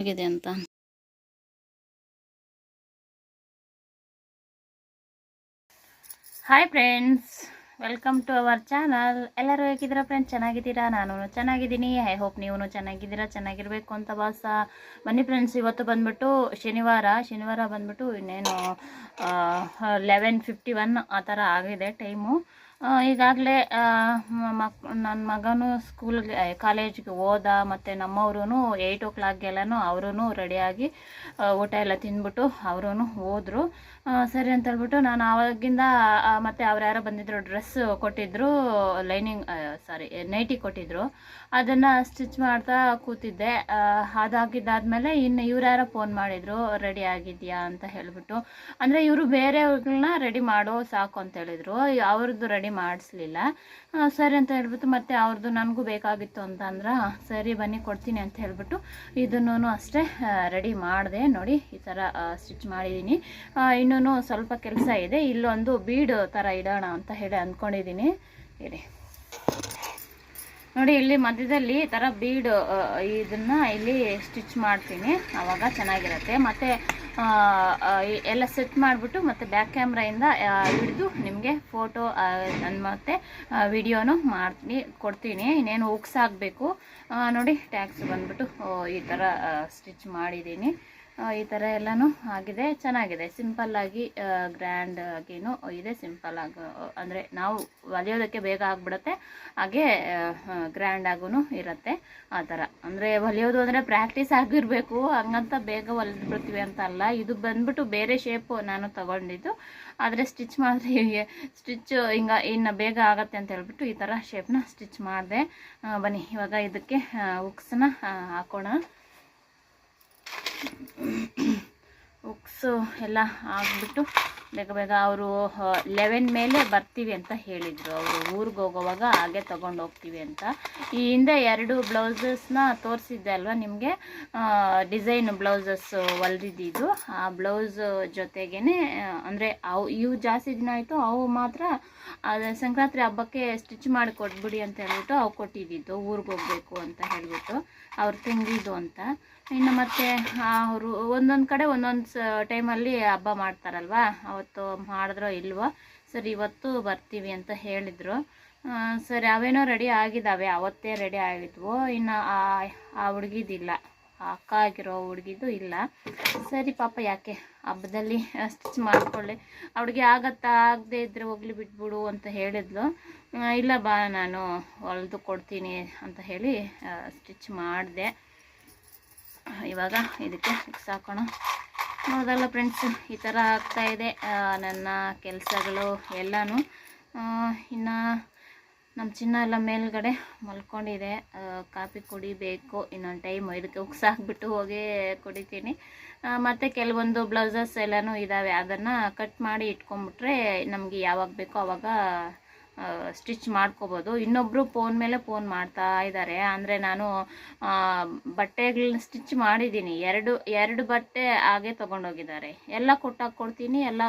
ಹೇಗಿದೆ ಅಂತ. Hi friends welcome to our channel ಎಲ್ಲರೂ ಹೇಗಿದ್ದೀರಾ ಫ್ರೆಂಡ್ಸ್ ಚೆನ್ನಾಗಿದ್ದೀರಾ? ನಾನು ಚೆನ್ನಾಗಿದ್ದೀನಿ. ಐ ಹೋಪ್ ನೀವು ಚೆನ್ನಾಗಿದ್ದೀರಾ, ಚೆನ್ನಾಗಿರಬೇಕು ಅಂತ ಭಾಸ ಬನ್ನಿ ಫ್ರೆಂಡ್ಸ್ ಇವತ್ತು ಬಂದ್ಬಿಟ್ಟು ಶನಿವಾರ. ಶನಿವಾರ ಬಂದ್ಬಿಟ್ಟು ಇನ್ನೇನು ಲೆವೆನ್ ಫಿಫ್ಟಿ ಒನ್ ಆ ಥರ ಆಗಿದೆ ಟೈಮು. ಈಗಾಗಲೇ ಮಕ್ ನನ್ನ ಮಗನು ಸ್ಕೂಲ್ಗೆ ಕಾಲೇಜ್ಗೆ ಹೋದ, ಮತ್ತು ನಮ್ಮವ್ರೂ ಏಯ್ಟ್ ಓ ಕ್ಲಾಕ್ಗೆಲ್ಲನೂ ಅವರೂ ರೆಡಿಯಾಗಿ ಊಟ ಎಲ್ಲ ತಿಂದ್ಬಿಟ್ಟು ಅವರೂ ಹೋದರು. ಸರಿ ಅಂತ ಹೇಳ್ಬಿಟ್ಟು ನಾನು ಆವಾಗಿಂದ ಮತ್ತು ಅವ್ರು ಯಾರೋ ಬಂದಿದ್ರು, ಡ್ರೆಸ್ ಕೊಟ್ಟಿದ್ದರು ಲೈನಿಂಗ್ ಸಾರಿ ನೈಟಿ ಕೊಟ್ಟಿದ್ದರು ಅದನ್ನು ಸ್ಟಿಚ್ ಮಾಡ್ತಾ ಕೂತಿದ್ದೆ. ಅದಾಗಿದ್ದಾದ್ಮೇಲೆ ಇನ್ನು ಇವ್ರು ಯಾರೋ ಫೋನ್ ಮಾಡಿದರು, ರೆಡಿ ಆಗಿದೆಯಾ? ಅಂತ ಹೇಳಿಬಿಟ್ಟು. ಅಂದರೆ ಇವರು ಬೇರೆಯವ್ರಗಳನ್ನ ರೆಡಿ ಮಾಡೋ ಸಾಕು ಅಂತ ಹೇಳಿದರು. ಅವ್ರದ್ದು ರೆಡಿ ಮಾಡಿಸ್ಲಿಲ್ಲ. ಸರಿ ಅಂತ ಹೇಳ್ಬಿಟ್ಟು ಮತ್ತೆ ಅವ್ರದ್ದು ನನಗೂ ಬೇಕಾಗಿತ್ತು ಅಂತ ಅಂದ್ರೆ ಸರಿ ಬನ್ನಿ ಕೊಡ್ತೀನಿ ಅಂತ ಹೇಳ್ಬಿಟ್ಟು ಇದನ್ನು ಅಷ್ಟೇ ರೆಡಿ ಮಾಡಿದೆ. ನೋಡಿ, ಈ ಥರ ಸ್ಟಿಚ್ ಮಾಡಿದ್ದೀನಿ ಇನ್ನೂ ಸ್ವಲ್ಪ ಕೆಲಸ ಇದೆ. ಇಲ್ಲೊಂದು ಬೀಡು ಥರ ಇಡೋಣ ಅಂತ ಹೇಳಿ ಅಂದ್ಕೊಂಡಿದ್ದೀನಿ ಇರಿ ನೋಡಿ, ಇಲ್ಲಿ ಮಧ್ಯದಲ್ಲಿ ಈ ಥರ ಬೀಡ್ ಇದನ್ನ ಇಲ್ಲಿ ಸ್ಟಿಚ್ ಮಾಡ್ತೀನಿ. ಆವಾಗ ಚೆನ್ನಾಗಿರುತ್ತೆ. ಮತ್ತು ಎಲ್ಲ ಸೆಟ್ ಮಾಡಿಬಿಟ್ಟು ಮತ್ತು ಬ್ಯಾಕ್ ಕ್ಯಾಮ್ರಾಯಿಂದ ಹಿಡಿದು ನಿಮಗೆ ಫೋಟೋ ಮತ್ತು ವಿಡಿಯೋನು ಮಾಡಿ ಕೊಡ್ತೀನಿ. ಇನ್ನೇನು ಉಕ್ಸ್ ಆಗಬೇಕು. ನೋಡಿ ಟ್ಯಾಕ್ಸ್ ಬಂದ್ಬಿಟ್ಟು ಈ ಥರ ಸ್ಟಿಚ್ ಮಾಡಿದ್ದೀನಿ. ಈ ಥರ ಎಲ್ಲನೂ ಆಗಿದೆ. ಚೆನ್ನಾಗಿದೆ. ಸಿಂಪಲ್ಲಾಗಿ ಗ್ರ್ಯಾಂಡ್ ಆಗಿನೂ ಇದೆ. ಸಿಂಪಲ್ ಆಗಿ ಅಂದರೆ ನಾವು ಹೊಲಿಯೋದಕ್ಕೆ ಬೇಗ ಆಗಿಬಿಡುತ್ತೆ. ಹಾಗೆ ಗ್ರ್ಯಾಂಡಾಗೂ ಇರುತ್ತೆ. ಆ ಥರ ಅಂದರೆ ಹೊಲಿಯೋದು ಅಂದರೆ ಪ್ರಾಕ್ಟೀಸ್ ಆಗಿರಬೇಕು. ಹಂಗಂತ ಬೇಗ ಹೊಲಿದ್ಬಿಡ್ತೀವಿ ಅಂತ ಅಲ್ಲ. ಇದು ಬಂದ್ಬಿಟ್ಟು ಬೇರೆ ಶೇಪು ನಾನು ತಗೊಂಡಿದ್ದು. ಆದರೆ ಸ್ಟಿಚ್ ಮಾಡಿದ್ರೆ ಸ್ಟಿಚ್ ಹಿಂಗೆ ಇನ್ನು ಬೇಗ ಆಗತ್ತೆ ಅಂತ ಹೇಳ್ಬಿಟ್ಟು ಈ ಥರ ಶೇಪ್ನ ಸ್ಟಿಚ್ ಮಾಡಿದೆ. ಬನ್ನಿ, ಇವಾಗ ಇದಕ್ಕೆ ಉಕ್ಸನ್ನ ಹಾಕೋಣ. ಉಕ್ಸು ಎಲ್ಲ ಆಗಿಬಿಟ್ಟು ಬೇಗ ಬೇಗ ಅವರು ಲೆವೆನ್ ಮೇಲೆ ಬರ್ತೀವಿ ಅಂತ ಹೇಳಿದರು. ಅವರು ಊರಿಗೆ ಹೋಗೋವಾಗ ಹಾಗೆ ತೊಗೊಂಡು ಹೋಗ್ತೀವಿ ಅಂತ. ಈ ಹಿಂದೆ ಎರಡು ಬ್ಲೌಸಸ್ನ ತೋರಿಸಿದ್ದೆ ಅಲ್ವಾ ನಿಮಗೆ? ಡಿಸೈನ್ ಬ್ಲೌಸಸ್ ಹೊಲ್ದಿದ್ದು ಆ ಬ್ಲೌಸ್ ಜೊತೆಗೇ ಅಂದರೆ ಅವು, ಇವು ಜಾಸ್ತಿ ದಿನ ಆಯಿತು, ಅವು ಮಾತ್ರ ಅದು ಸಂಕ್ರಾಂತಿ ಹಬ್ಬಕ್ಕೆ ಸ್ಟಿಚ್ ಮಾಡಿ ಕೊಟ್ಬಿಡಿ ಅಂತ ಹೇಳ್ಬಿಟ್ಟು ಅವು ಕೊಟ್ಟಿದ್ದಿದ್ದು. ಊರಿಗೆ ಹೋಗಬೇಕು ಅಂತ ಹೇಳಿಬಿಟ್ಟು. ಅವ್ರು ತಿಂದಿದ್ದು ಅಂತ. ಇನ್ನು ಮತ್ತೆ ಅವರು ಒಂದೊಂದು ಕಡೆ ಒಂದೊಂದು ಸ, ಟೈಮಲ್ಲಿ ಹಬ್ಬ ಮಾಡ್ತಾರಲ್ವಾ? ಅವತ್ತು ಮಾಡಿದ್ರೋ ಇಲ್ವೋ? ಸರಿ, ಇವತ್ತು ಬರ್ತೀವಿ ಅಂತ ಹೇಳಿದರು. ಸರಿ, ಅವೇನೋ ರೆಡಿ ಆಗಿದ್ದಾವೆ ಅವತ್ತೇ ರೆಡಿ ಆಗಿದ್ವು. ಇನ್ನು ಆ ಹುಡುಗಿದಿಲ್ಲ. ಅಕ್ಕ ಆಗಿರೋ ಹುಡುಗಿದು ಇಲ್ಲ. ಸರಿ, ಪಾಪ ಯಾಕೆ? ಹಬ್ಬದಲ್ಲಿ ಸ್ಟಿಚ್ ಮಾಡ್ಕೊಳ್ಳಿ. ಅವ್ಳಿಗೆ ಆಗತ್ತಾ? ಆಗದೆ ಇದ್ದರೆ ಹೋಗ್ಲಿ, ಬಿಟ್ಬಿಡು ಅಂತ ಹೇಳಿದ್ಲು. ಇಲ್ಲ ಬಾ, ನಾನು ಹೊಲಿದು ಕೊಡ್ತೀನಿ ಅಂತ ಹೇಳಿ ಸ್ಟಿಚ್ ಮಾಡಿದೆ. ಇವಾಗ ಇದಕ್ಕೆ ಮಿಕ್ಸ್ ಹಾಕೋಣ. ನೋಡಿದಲ್ಲ ಫ್ರೆಂಡ್ಸ್ ಈ ಥರ ಇದೆ. ನನ್ನ ಕೆಲಸಗಳು ಎಲ್ಲನೂ. ಇನ್ನು ನಮ್ಮ ಚಿನ್ನ ಎಲ್ಲ ಮೇಲ್ಗಡೆ ಮಲ್ಕೊಂಡಿದೆ. ಕಾಫಿ ಕುಡಿಬೇಕು. ಇನ್ನೊಂದು ಟೈಮ್ ಇದಕ್ಕೆ ಉಕ್ಸ್ ಹಾಕ್ಬಿಟ್ಟು ಹೋಗಿ ಕುಡಿತೀನಿ. ಮತ್ತು ಕೆಲವೊಂದು ಬ್ಲೌಸಸ್ ಎಲ್ಲನೂ ಇದ್ದಾವೆ ಅದನ್ನು ಕಟ್ ಮಾಡಿ ಇಟ್ಕೊಂಬಿಟ್ರೆ ನಮಗೆ ಯಾವಾಗ ಬೇಕೋ ಆವಾಗ ಸ್ಟಿಚ್ ಮಾಡ್ಕೋಬೋದು. ಇನ್ನೊಬ್ಬರು ಫೋನ್ ಮೇಲೆ ಫೋನ್ ಮಾಡ್ತಾ ಇದ್ದಾರೆ ಅಂದರೆ ನಾನು ಬಟ್ಟೆಗಳನ್ನ ಸ್ಟಿಚ್ ಮಾಡಿದ್ದೀನಿ. ಎರಡು ಎರಡು ಬಟ್ಟೆ ಹಾಗೆ ತೊಗೊಂಡೋಗಿದ್ದಾರೆ. ಎಲ್ಲ ಕೊಟ್ಟಾಗ ಕೊಡ್ತೀನಿ, ಎಲ್ಲ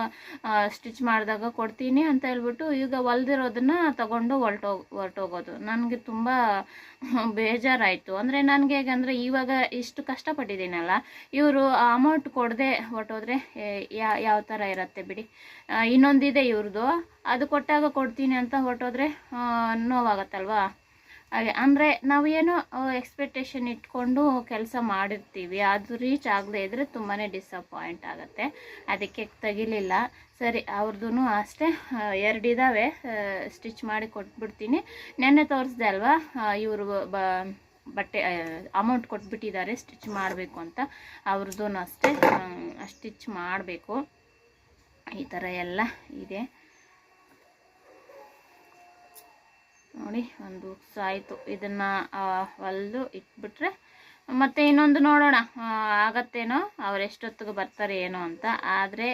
ಸ್ಟಿಚ್ ಮಾಡಿದಾಗ ಕೊಡ್ತೀನಿ ಅಂತ ಹೇಳ್ಬಿಟ್ಟು ಈಗ ಹೊಲ್ದಿರೋದನ್ನ ತಗೊಂಡು ಹೊರ್ಟೋಗ್ ಹೊರಟೋಗೋದು ನನಗೆ ತುಂಬ ಬೇಜಾರಾಯಿತು. ಅಂದರೆ ನನಗೆ ಹೇಗಂದರೆ ಇವಾಗ ಇಷ್ಟು ಕಷ್ಟಪಟ್ಟಿದ್ದೀನಲ್ಲ, ಇವರು ಅಮೌಂಟ್ ಕೊಡದೆ ಹೊರಟೋದ್ರೆ ಯಾವ ಥರ ಇರುತ್ತೆ ಬಿಡಿ. ಇನ್ನೊಂದಿದೆ ಇವ್ರದ್ದು ಅದು ಕೊಟ್ಟಾಗ ಕೊಡ್ತೀನಿ ಅಂತ ಹೊರಟೋದ್ರೆ ನೋವಾಗತ್ತಲ್ವಾ? ಹಾಗೆ, ಅಂದರೆ ನಾವು ಏನೋ ಎಕ್ಸ್ಪೆಕ್ಟೇಷನ್ ಇಟ್ಕೊಂಡು ಕೆಲಸ ಮಾಡಿರ್ತೀವಿ, ಅದು ರೀಚ್ ಆಗದೇ ಇದ್ದರೆ ತುಂಬಾ ಡಿಸಪಾಯಿಂಟ್ ಆಗುತ್ತೆ. ಅದಕ್ಕೆ ತೆಗಿಲಿಲ್ಲ. ಸರಿ ಅವ್ರದ್ದು ಅಷ್ಟೇ ಎರಡಿದ್ದಾವೆ ಸ್ಟಿಚ್ ಮಾಡಿ ಕೊಟ್ಬಿಡ್ತೀನಿ. ನೆನ್ನೆ ತೋರಿಸ್ದೆ ಅಲ್ವಾ ಇವರು ಬಟ್ಟೆ ಅಮೌಂಟ್ ಕೊಟ್ಬಿಟ್ಟಿದ್ದಾರೆ ಸ್ಟಿಚ್ ಮಾಡಬೇಕು ಅಂತ. ಅವ್ರದ್ದು ಅಷ್ಟೇ ಸ್ಟಿಚ್ ಮಾಡಬೇಕು. ಈ ಥರ ಎಲ್ಲ ಇದೆ. ನೋಡಿ, ಒಂದು ಆಯಿತು. ಇದನ್ನು ಹೊಲಿದು ಇಟ್ಬಿಟ್ರೆ, ಮತ್ತೆ ಇನ್ನೊಂದು ನೋಡೋಣ. ಆಗತ್ತೇನೋ, ಅವ್ರು ಎಷ್ಟೊತ್ತಿಗೆ ಬರ್ತಾರೆ ಏನೋ ಅಂತ. ಆದರೆ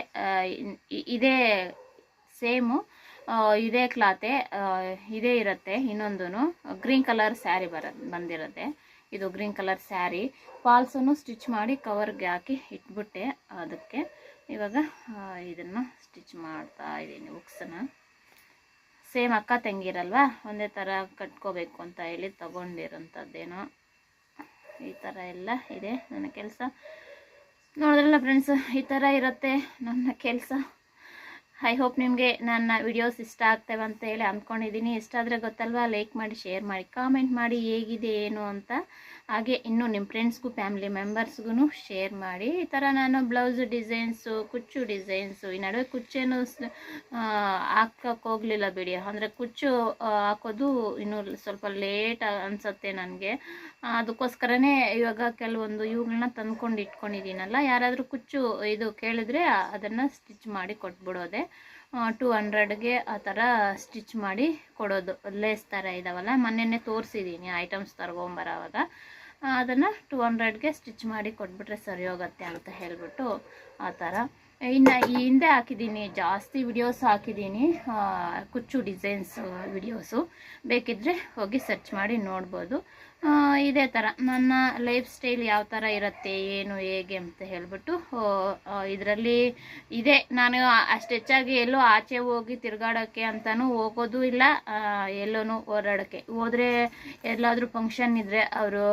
ಇದೇ ಸೇಮು ಇದೇ ಕ್ಲಾತೆ ಇದೇ ಇರುತ್ತೆ. ಇನ್ನೊಂದು ಗ್ರೀನ್ ಕಲರ್ ಸ್ಯಾರಿ ಬರ, ಬಂದಿರುತ್ತೆ. ಇದು ಗ್ರೀನ್ ಕಲರ್ ಸ್ಯಾರಿ. ಫಾಲ್ಸನ್ನು ಸ್ಟಿಚ್ ಮಾಡಿ ಕವರ್ಗೆ ಹಾಕಿ ಇಟ್ಬಿಟ್ಟೆ. ಅದಕ್ಕೆ ಇವಾಗ ಇದನ್ನು ಸ್ಟಿಚ್ ಮಾಡ್ತಾ ಇದ್ದೀನಿ ಬುಕ್ಸನ್ನು ಸೇಮ್ ಅಕ್ಕ ತಂಗಿರಲ್ವಾ? ಒಂದೇ ಥರ ಕಟ್ಕೋಬೇಕು ಅಂತ ಹೇಳಿ ತೊಗೊಂಡಿರೋಂಥದ್ದೇನೋ ಈ ಥರ ಎಲ್ಲ ಇದೆ ನನ್ನ ಕೆಲಸ. ನೋಡಿದ್ರಲ್ಲ ಫ್ರೆಂಡ್ಸ್ ಈ ಥರ ಇರುತ್ತೆ ನನ್ನ ಕೆಲಸ. ಐ ಹೋಪ್ ನಿಮಗೆ ನನ್ನ ವಿಡಿಯೋಸ್ ಇಷ್ಟ ಆಗ್ತವೆ ಅಂತ ಹೇಳಿ ಅಂದ್ಕೊಂಡಿದ್ದೀನಿ. ಇಷ್ಟ ಆದರೆ ಗೊತ್ತಲ್ವಾ? ಲೈಕ್ ಮಾಡಿ ಶೇರ್ ಮಾಡಿ ಕಾಮೆಂಟ್ ಮಾಡಿ ಹೇಗಿದೆ, ಏನು ಅಂತ. ಹಾಗೆ ಇನ್ನು ನಿಮ್ಮ ಫ್ರೆಂಡ್ಸ್ಗೂ ಫ್ಯಾಮಿಲಿ ಮೆಂಬರ್ಸ್ಗೂ ಶೇರ್ ಮಾಡಿ. ಈ ಥರ ನಾನು ಬ್ಲೌಸ್ ಡಿಸೈನ್ಸು ಕುಚ್ಚು ಡಿಸೈನ್ಸು ಈ ನಡುವೆ ಕುಚ್ಚೇನು ಹಾಕಕ್ಕೆ ಹೋಗಲಿಲ್ಲ ಬಿಡಿ. ಅಂದರೆ ಕುಚ್ಚು ಹಾಕೋದು ಇನ್ನೂ ಸ್ವಲ್ಪ ಲೇಟ್ ಅನಿಸುತ್ತೆ ನನಗೆ. ಅದಕ್ಕೋಸ್ಕರನೇ ಇವಾಗ ಕೆಲವೊಂದು ಇವುಗಳನ್ನ ತಂದ್ಕೊಂಡು ಇಟ್ಕೊಂಡಿದ್ದೀನಲ್ಲ. ಯಾರಾದರೂ ಕುಚ್ಚು ಇದು ಕೇಳಿದ್ರೆ ಅದನ್ನು ಸ್ಟಿಚ್ ಮಾಡಿ ಕೊಟ್ಬಿಡೋದೆ. ಟೂ ಹಂಡ್ರೆಡ್ಗೆ ಆ ಥರ ಸ್ಟಿಚ್ ಮಾಡಿ ಕೊಡೋದು. ಲೇಸ್ ಥರ ಇದಾವಲ್ಲ, ಮೊನ್ನೆನೇ ತೋರಿಸಿದ್ದೀನಿ ಐಟಮ್ಸ್ ತರ್ಕೊಂಬರೋವಾಗ ಅದನ್ನು ಟೂ ಹಂಡ್ರೆಡ್ಗೆ ಸ್ಟಿಚ್ ಮಾಡಿ ಕೊಟ್ಬಿಟ್ರೆ ಸರಿ ಹೋಗುತ್ತೆ ಅಂತ ಹೇಳಿಬಿಟ್ಟು ಆ ಥರ ಇನ್ನು ಈ ಹಿಂದೆ ಹಾಕಿದ್ದೀನಿ ಜಾಸ್ತಿ ವಿಡಿಯೋಸ್ ಹಾಕಿದ್ದೀನಿ ಕುಚ್ಚು ಡಿಸೈನ್ಸ್ ವಿಡಿಯೋಸು ಬೇಕಿದ್ದರೆ ಹೋಗಿ ಸರ್ಚ್ ಮಾಡಿ ನೋಡ್ಬೋದು. ಇದೇ ಥರ ನನ್ನ ಲೈಫ್ ಸ್ಟೈಲ್ ಯಾವ ಥರ ಇರುತ್ತೆ, ಏನು, ಹೇಗೆ ಅಂತ ಹೇಳ್ಬಿಟ್ಟು ಇದರಲ್ಲಿ ಇದೆ. ನಾನು ಅಷ್ಟು ಹೆಚ್ಚಾಗಿ ಎಲ್ಲೋ ಆಚೆ ಹೋಗಿ ತಿರುಗಾಡೋಕ್ಕೆ ಅಂತಲೂ ಹೋಗೋದು ಇಲ್ಲ. ಎಲ್ಲೂ ಓಡಾಡೋಕ್ಕೆ ಹೋದರೆ ಎಲ್ಲಾದರೂ ಫಂಕ್ಷನ್ ಇದ್ದರೆ ಅವರು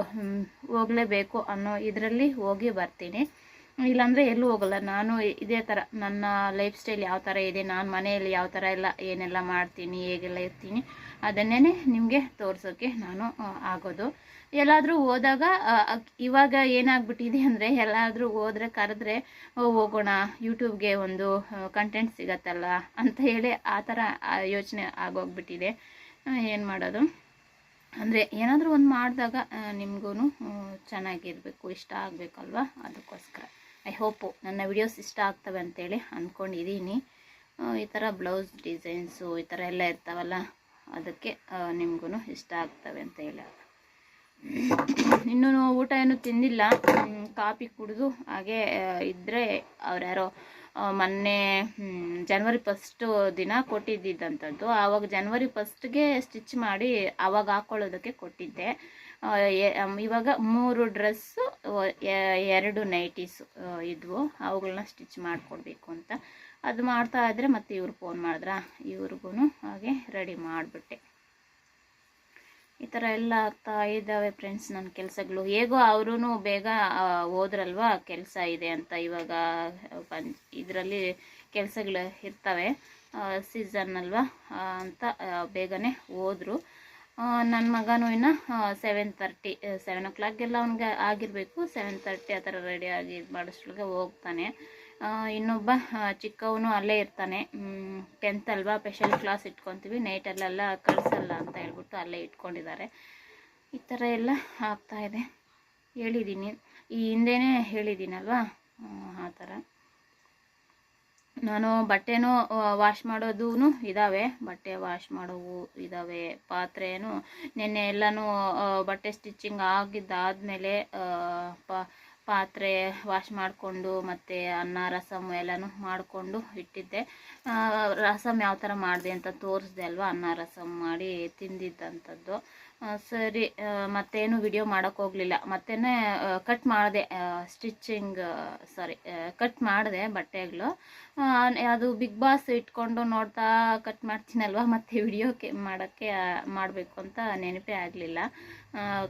ಹೋಗಲೇಬೇಕು ಅನ್ನೋ ಇದರಲ್ಲಿ ಹೋಗಿ ಬರ್ತೀನಿ. ಇಲ್ಲಾಂದರೆ ಎಲ್ಲೂ ಹೋಗಲ್ಲ. ನಾನು ಇದೇ ಥರ ನನ್ನ ಲೈಫ್ ಸ್ಟೈಲ್ ಯಾವ ಥರ ಇದೆ, ನಾನು ಮನೆಯಲ್ಲಿ ಯಾವ ಥರ ಎಲ್ಲ ಏನೆಲ್ಲ ಮಾಡ್ತೀನಿ, ಹೇಗೆಲ್ಲ ಇರ್ತೀನಿ. ಅದನ್ನೇ ನಿಮಗೆ ತೋರ್ಸೋಕ್ಕೆ ನಾನು ಆಗೋದು. ಎಲ್ಲಾದರೂ ಹೋದಾಗ ಇವಾಗ ಏನಾಗ್ಬಿಟ್ಟಿದೆ ಅಂದರೆ ಎಲ್ಲಾದರೂ ಹೋದ್ರೆ ಕರೆದ್ರೆ ಹೋಗೋಣ, ಯೂಟ್ಯೂಬ್ಗೆ ಒಂದು ಕಂಟೆಂಟ್ ಸಿಗತ್ತಲ್ಲ ಅಂತ ಹೇಳಿ ಆ ಥರ ಯೋಚನೆ ಆಗೋಗ್ಬಿಟ್ಟಿದೆ. ಏನು ಮಾಡೋದು? ಅಂದರೆ ಏನಾದರೂ ಒಂದು ಮಾಡಿದಾಗ ನಿಮಗೂ ಚೆನ್ನಾಗಿರಬೇಕು, ಇಷ್ಟ ಆಗಬೇಕಲ್ವ? ಅದಕ್ಕೋಸ್ಕರ. ಐ ಹೋಪು ನನ್ನ ವಿಡಿಯೋಸ್ ಇಷ್ಟ ಆಗ್ತವೆ ಅಂತೇಳಿ ಅಂದ್ಕೊಂಡಿದ್ದೀನಿ ಈ ಥರ ಬ್ಲೌಸ್ ಡಿಸೈನ್ಸು ಈ ಥರ ಎಲ್ಲ ಇರ್ತಾವಲ್ಲ ಅದಕ್ಕೆ ನಿಮಗೂ ಇಷ್ಟ ಆಗ್ತವೆ ಅಂತ ಹೇಳಿ. ಇನ್ನೂ ಊಟ ಏನು ತಿಂದಿಲ್ಲ. ಕಾಫಿ ಕುಡಿದು ಹಾಗೆ ಇದ್ದರೆ ಅವ್ರ್ಯಾರೋ ಯಾರೋ ಮೊನ್ನೆ ಜನ್ವರಿ ಫಸ್ಟು ದಿನ ಕೊಟ್ಟಿದ್ದಂಥದ್ದು ಆವಾಗ ಜನ್ವರಿ ಫಸ್ಟ್ಗೆ ಸ್ಟಿಚ್ ಮಾಡಿ ಆವಾಗ ಹಾಕ್ಕೊಳ್ಳೋದಕ್ಕೆ ಕೊಟ್ಟಿದ್ದೆ. ಇವಾಗ ಮೂರು ಡ್ರೆಸ್ಸು ಎರಡು ನೈಟೀಸು ಇದ್ವು. ಅವುಗಳನ್ನ ಸ್ಟಿಚ್ ಮಾಡಿಕೊಡ್ಬೇಕು ಅಂತ. ಅದು ಮಾಡ್ತಾ ಇದ್ದರೆ ಮತ್ತೆ ಇವ್ರು ಫೋನ್ ಮಾಡಿದ್ರ? ಇವ್ರಿಗೂ ಹಾಗೆ ರೆಡಿ ಮಾಡಿಬಿಟ್ಟೆ. ಈ ಥರ ಎಲ್ಲ ಆಗ್ತಾ ಇದ್ದಾವೆ ಫ್ರೆಂಡ್ಸ್ ನನ್ನ ಕೆಲಸಗಳು. ಹೇಗೋ ಅವರೂ ಬೇಗ ಹೋದ್ರಲ್ವ ಕೆಲಸ ಇದೆ ಅಂತ ಇವಾಗ ಇದರಲ್ಲಿ ಕೆಲಸಗಳು ಇರ್ತವೆ ಸೀಸನ್ ಅಲ್ವಾ ಅಂತ ಬೇಗನೆ ಹೋದರು. ನನ್ನ ಮಗನೂ ಇನ್ನು ಸೆವೆನ್ ತರ್ಟಿ ಸೆವೆನ್ ಓ ಕ್ಲಾಕ್ಗೆಲ್ಲ ಅವ್ನಿಗೆ ಆಗಿರಬೇಕು. ಸೆವೆನ್ ತರ್ಟಿ ಆ ಥರ ರೆಡಿ ಆಗಿ ಇದು ಮಾಡಿಸ್ಟ್ರೊಳಗೆ ಹೋಗ್ತಾನೆ. ಇನ್ನೊಬ್ಬ ಚಿಕ್ಕವನು ಅಲ್ಲೇ ಇರ್ತಾನೆ. ಟೆಂತ್ ಅಲ್ವಾ ಸ್ಪೆಷಲ್ ಕ್ಲಾಸ್ ಇಟ್ಕೊತೀವಿ. ನೈಟಲ್ಲೆಲ್ಲ ಕಳಿಸಲ್ಲ ಅಂತ ಹೇಳ್ಬಿಟ್ಟು ಅಲ್ಲೇ ಇಟ್ಕೊಂಡಿದ್ದಾರೆ. ಈ ಥರ ಎಲ್ಲ ಆಗ್ತಾ ಇದೆ. ಹೇಳಿದ್ದೀನಿ ಈ ಹಿಂದೆನೇ ಹೇಳಿದ್ದೀನಲ್ವಾ ಆ ಥರ. ನಾನು ಬಟ್ಟೆನೂ ವಾಶ್ ಮಾಡೋದೂ ಇದ್ದಾವೆ ಬಟ್ಟೆ ವಾಶ್ ಮಾಡೋವು ಇದ್ದಾವೆ ಪಾತ್ರೆನೂ, ನಿನ್ನೆ ಎಲ್ಲನೂ ಬಟ್ಟೆ ಸ್ಟಿಚ್ಚಿಂಗ್ ಆಗಿದ್ದಾದಮೇಲೆ ಪಾ ಪಾತ್ರೆ ವಾಶ್ ಮಾಡಿಕೊಂಡು ಮತ್ತು ಅನ್ನ, ರಸಮ್ ಎಲ್ಲನೂ ಮಾಡಿಕೊಂಡು ಇಟ್ಟಿದ್ದೆ. ರಸಮ್ ಯಾವ ಥರ ಮಾಡಿದೆ ಅಂತ ತೋರಿಸ್ದೆ ಅಲ್ವಾ? ಅನ್ನ, ರಸಮ್ ಮಾಡಿ ತಿಂದಿದ್ದಂಥದ್ದು ಸರಿ ಮತ್ತೇನು ವಿಡಿಯೋ ಮಾಡೋಕ್ಕೆ ಹೋಗಲಿಲ್ಲ. ಮತ್ತೇ ಕಟ್ ಮಾಡಿದೆ ಸ್ಟಿಚಿಂಗ್ ಸಾರಿ ಕಟ್ ಮಾಡಿದೆ ಬಟ್ಟೆಗಳು. ಅದು ಬಿಗ್ ಬಾಸ್ ಇಟ್ಕೊಂಡು ನೋಡ್ತಾ ಕಟ್ ಮಾಡ್ತೀನಲ್ವ? ಮತ್ತೆ ವಿಡಿಯೋಕ್ಕೆ ಮಾಡೋಕ್ಕೆ ಮಾಡಬೇಕು ಅಂತ ನೆನಪೇ ಆಗಲಿಲ್ಲ.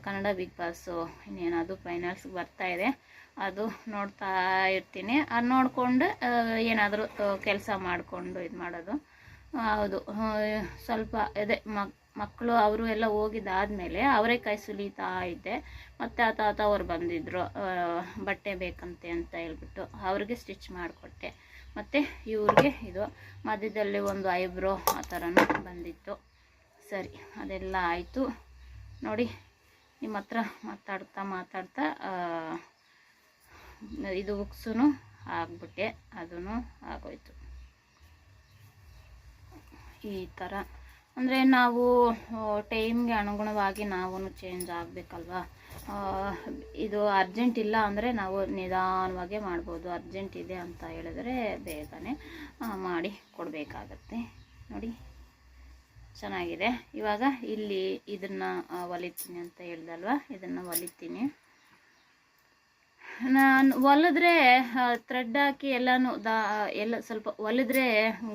ಕನ್ನಡ ಬಿಗ್ ಬಾಸು ಇನ್ನೇನದು ಫೈನಲ್ಸ್ಗೆ ಇದೆ. ಅದು ನೋಡ್ತಾ ಇರ್ತೀನಿ. ಅದು ನೋಡಿಕೊಂಡು ಏನಾದರೂ ಕೆಲಸ ಮಾಡಿಕೊಂಡು ಇದು ಮಾಡೋದು ಹೌದು ಸ್ವಲ್ಪ ಇದೆ ಮಕ್ ಮಕ್ಕಳು ಅವರು ಎಲ್ಲ ಹೋಗಿದ್ದಾದಮೇಲೆ ಕೈ ಸುಲೀತಾ ಇದ್ದೆ. ಮತ್ತು ಆ ತಾತ ಅವ್ರು ಬಂದಿದ್ದರು ಬಟ್ಟೆ ಬೇಕಂತೆ ಅಂತ ಹೇಳ್ಬಿಟ್ಟು ಅವ್ರಿಗೆ ಸ್ಟಿಚ್ ಮಾಡಿಕೊಟ್ಟೆ. ಮತ್ತು ಇವ್ರಿಗೆ ಇದು ಮಧ್ಯದಲ್ಲಿ ಒಂದು ಐಬ್ರೋ ಆ ಥರನೂ ಬಂದಿತ್ತು. ಸರಿ, ಅದೆಲ್ಲ ಆಯಿತು. ನೋಡಿ, ನಿಮ್ಮ ಹತ್ರ ಮಾತಾಡ್ತಾ ಮಾತಾಡ್ತಾ ಇದು ಬುಕ್ಸೂ ಆಗ್ಬಿಟ್ಟೆ ಅದೂ ಆಗೋಯ್ತು. ಈ ಥರ ಅಂದರೆ ನಾವು ಟೈಮ್ಗೆ ಅನುಗುಣವಾಗಿ ನಾವು ಚೇಂಜ್ ಆಗಬೇಕಲ್ವಾ? ಇದು ಅರ್ಜೆಂಟ್ ಇಲ್ಲ ಅಂದರೆ ನಾವು ನಿಧಾನವಾಗೇ ಮಾಡ್ಬೋದು. ಅರ್ಜೆಂಟ್ ಇದೆ ಅಂತ ಹೇಳಿದ್ರೆ ಬೇಗನೆ ಮಾಡಿ ಕೊಡಬೇಕಾಗತ್ತೆ. ನೋಡಿ, ಚೆನ್ನಾಗಿದೆ. ಇವಾಗ ಇಲ್ಲಿ ಇದನ್ನು ಒಲಿತೀನಿ ಅಂತ ಹೇಳ್ದಲ್ವ? ಇದನ್ನು ಒಲಿತೀನಿ. ನಾನು ಹೊಲಿದ್ರೆ ಥ್ರೆಡ್ ಹಾಕಿ ಎಲ್ಲನೂ ದಾ, ಎಲ್ಲ ಸ್ವಲ್ಪ ಹೊಲಿದ್ರೆ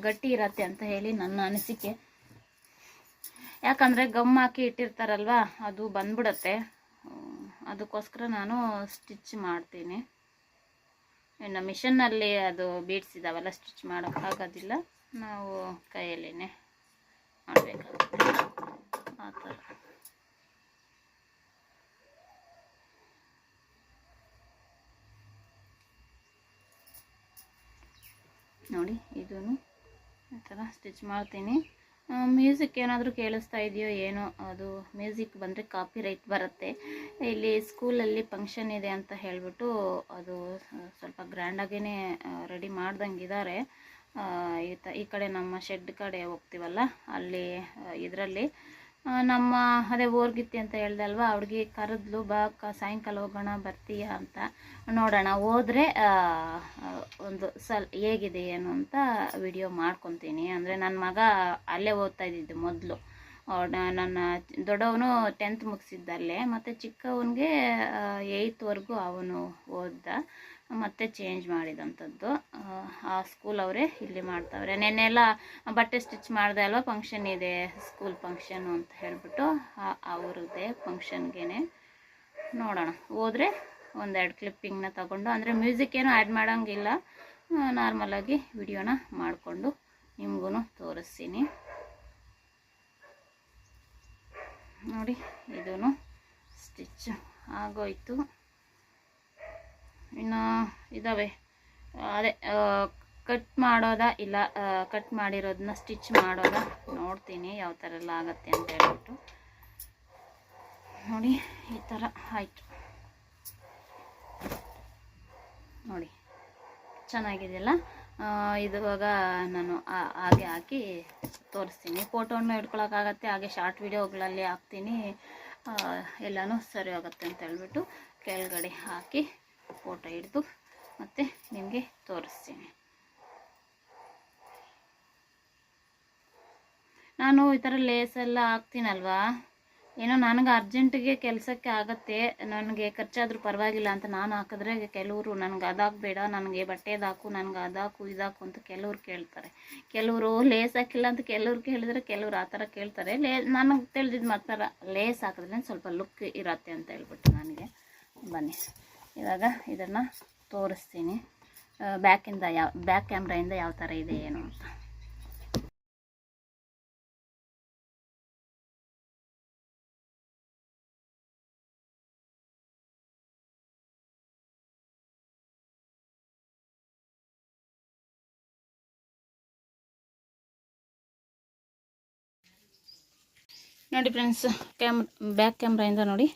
ಗಟ್ಟಿ ಇರತ್ತೆ ಅಂತ ಹೇಳಿ ನನ್ನ ಅನಿಸಿಕೆ. ಯಾಕಂದರೆ ಗಮ್ ಹಾಕಿ ಇಟ್ಟಿರ್ತಾರಲ್ವ, ಅದು ಬಂದ್ಬಿಡತ್ತೆ. ಅದಕ್ಕೋಸ್ಕರ ನಾನು ಸ್ಟಿಚ್ ಮಾಡ್ತೀನಿ. ಇನ್ನು ಮಿಷನ್ನಲ್ಲಿ ಅದು ಬೀಡ್ಸ್ ಇದಾವಲ್ಲ ಸ್ಟಿಚ್ ಮಾಡೋಕ್ಕಾಗೋದಿಲ್ಲ ನಾವು ಕೈಯಲ್ಲೇ ಮಾಡಬೇಕಾಗುತ್ತೆ. ಆ ಥರ. ನೋಡಿ ಇದೂ ಈ ಥರ ಸ್ಟಿಚ್ ಮಾಡ್ತೀನಿ. ಮ್ಯೂಸಿಕ್ ಏನಾದರೂ ಕೇಳಿಸ್ತಾ ಇದೆಯೋ ಏನೋ, ಅದು ಮ್ಯೂಸಿಕ್ ಬಂದರೆ ಕಾಪಿ ರೈಟ್ ಬರುತ್ತೆ. ಇಲ್ಲಿ ಸ್ಕೂಲಲ್ಲಿ ಫಂಕ್ಷನ್ ಇದೆ ಅಂತ ಹೇಳಿಬಿಟ್ಟು ಅದು ಸ್ವಲ್ಪ ಗ್ರ್ಯಾಂಡಾಗೇ ರೆಡಿ ಮಾಡ್ದಂಗಿದ್ದಾರೆ ಈ ತ, ಈ ಕಡೆ ನಮ್ಮ ಶೆಡ್ ಕಡೆ ಹೋಗ್ತೀವಲ್ಲ, ಅಲ್ಲಿ ಇದರಲ್ಲಿ. ನಮ್ಮ, ಅದೇ ಓರ್ಗಿತ್ತಿ ಅಂತ ಹೇಳ್ದೆ ಅಲ್ವಾ ಅವ್ಳಿಗೆ ಕರೆದ್ಲು, ಬಾ, ಕ, ಸಾಯಂಕಾಲ ಹೋಗೋಣ, ಬರ್ತೀಯಾ ಅಂತ ನೋಡೋಣ. ಹೋದರೆ ಒಂದು ಸಲ್, ಹೇಗಿದೆ, ಏನು ಅಂತ ವಿಡಿಯೋ ಮಾಡ್ಕೊತೀನಿ. ಅಂದರೆ ನನ್ನ ಮಗ ಅಲ್ಲೇ ಓದ್ತಾ ಇದ್ದಿದ್ದು ಮೊದಲು. ನನ್ನ ದೊಡ್ಡವನು ಟೆಂತ್ ಮುಗಿಸಿದ್ದಲ್ಲೇ, ಮತ್ತು ಚಿಕ್ಕವನಿಗೆ ಏಯ್ತ್ವರೆಗೂ ಅವನು ಓದ್ದ. ಮತ್ತೆ ಚೇಂಜ್ ಮಾಡಿದಂಥದ್ದು. ಆ ಸ್ಕೂಲ್ ಅವರೇ ಇಲ್ಲಿ ಮಾಡ್ತಾವ್ರೆ. ನೆನ್ನೆಲ್ಲ ಬಟ್ಟೆ ಸ್ಟಿಚ್ ಮಾಡಿದೆ ಅಲ್ವಾ? ಫಂಕ್ಷನ್ ಇದೆ ಸ್ಕೂಲ್ ಫಂಕ್ಷನು ಅಂತ ಹೇಳಿಬಿಟ್ಟು ಅವ್ರದ್ದೇ ಫಂಕ್ಷನ್ಗೆ ನೋಡೋಣ. ಹೋದರೆ ಒಂದೆರಡು ಕ್ಲಿಪ್ಪಿಂಗ್ನ ತಗೊಂಡು, ಅಂದರೆ ಮ್ಯೂಸಿಕ್ ಏನೂ ಆ್ಯಡ್ ಮಾಡೋಂಗಿಲ್ಲ. ನಾರ್ಮಲಾಗಿ ವಿಡಿಯೋನ ಮಾಡಿಕೊಂಡು ನಿಮಗೂ ತೋರಿಸ್ತೀನಿ. ನೋಡಿ ಇದೂ ಸ್ಟಿಚ್ ಆಗೋಯ್ತು. ಇನ್ನು ಇದ್ದಾವೆ ಅದೇ ಕಟ್ ಮಾಡೋದ ಇಲ್ಲ ಕಟ್ ಮಾಡಿರೋದನ್ನ ಸ್ಟಿಚ್ ಮಾಡೋದ ನೋಡ್ತೀನಿ ಯಾವ ಥರ ಎಲ್ಲ ಆಗುತ್ತೆ ಅಂತ ಹೇಳ್ಬಿಟ್ಟು. ನೋಡಿ, ಈ ಥರ ಆಯಿತು. ನೋಡಿ, ಚೆನ್ನಾಗಿದೆಯಲ್ಲ? ಇದು ಇವಾಗ ನಾನು ಹಾಗೆ ಹಾಕಿ ತೋರಿಸ್ತೀನಿ. ಫೋಟೋನ ಇಟ್ಕೊಳಕ್ಕಾಗತ್ತೆ ಹಾಗೆ ಶಾರ್ಟ್ ವಿಡಿಯೋಗಳಲ್ಲಿ ಹಾಕ್ತೀನಿ. ಎಲ್ಲನೂ ಸರಿ ಹೋಗುತ್ತೆ ಅಂತ ಹೇಳ್ಬಿಟ್ಟು ಕೆಳಗಡೆ ಹಾಕಿ ಫೋಟೋ ಹಿಡಿದು ಮತ್ತೆ ನಿಮಗೆ ತೋರಿಸ್ತೀನಿ. ನಾನು ಈ ಥರ ಲೇಸೆಲ್ಲ ಹಾಕ್ತೀನಲ್ವಾ? ಏನೋ ನನಗೆ ಅರ್ಜೆಂಟಿಗೆ ಕೆಲಸಕ್ಕೆ ಆಗತ್ತೆ, ನನಗೆ ಖರ್ಚಾದರೂ ಪರವಾಗಿಲ್ಲ ಅಂತ ನಾನು ಹಾಕಿದ್ರೆ ಕೆಲವರು ನನಗೆ ಅದಾಗಬೇಡ, ನನಗೆ ಬಟ್ಟೆದು ಹಾಕು ನನಗೆ ಅದಾಕು, ಇದಾಕು ಅಂತ ಕೆಲವ್ರು ಕೇಳ್ತಾರೆ. ಕೆಲವರು ಲೇಸ್ ಹಾಕಿಲ್ಲ ಅಂತ ಕೆಲವ್ರು ಕೇಳಿದ್ರೆ ಕೆಲವ್ರು ಆ ಥರ ಕೇಳ್ತಾರೆ. ಲೇ, ನನಗೆ ತಿಳಿದಿದ್ದು ಮಾತ್ರ ಲೇಸ್ ಹಾಕಿದ್ರೆ ಸ್ವಲ್ಪ ಲುಕ್ ಇರತ್ತೆ ಅಂತ ಹೇಳ್ಬಿಟ್ಟು ನನಗೆ. ಬನ್ನಿ. ಇವಾಗ ಇದನ್ನು ತೋರಿಸ್ತೀನಿ. ಬ್ಯಾಕಿಂದ ಯಾವ ಬ್ಯಾಕ್ ಕ್ಯಾಮ್ರಾಯಿಂದ ಯಾವ ಥರ ಇದೆ ಏನು ಅಂತ. ನೋಡಿ ಫ್ರೆಂಡ್ಸ್ ಕ್ಯಾಮ್ ಬ್ಯಾಕ್ ಕ್ಯಾಮ್ರಾಯಿಂದ ನೋಡಿ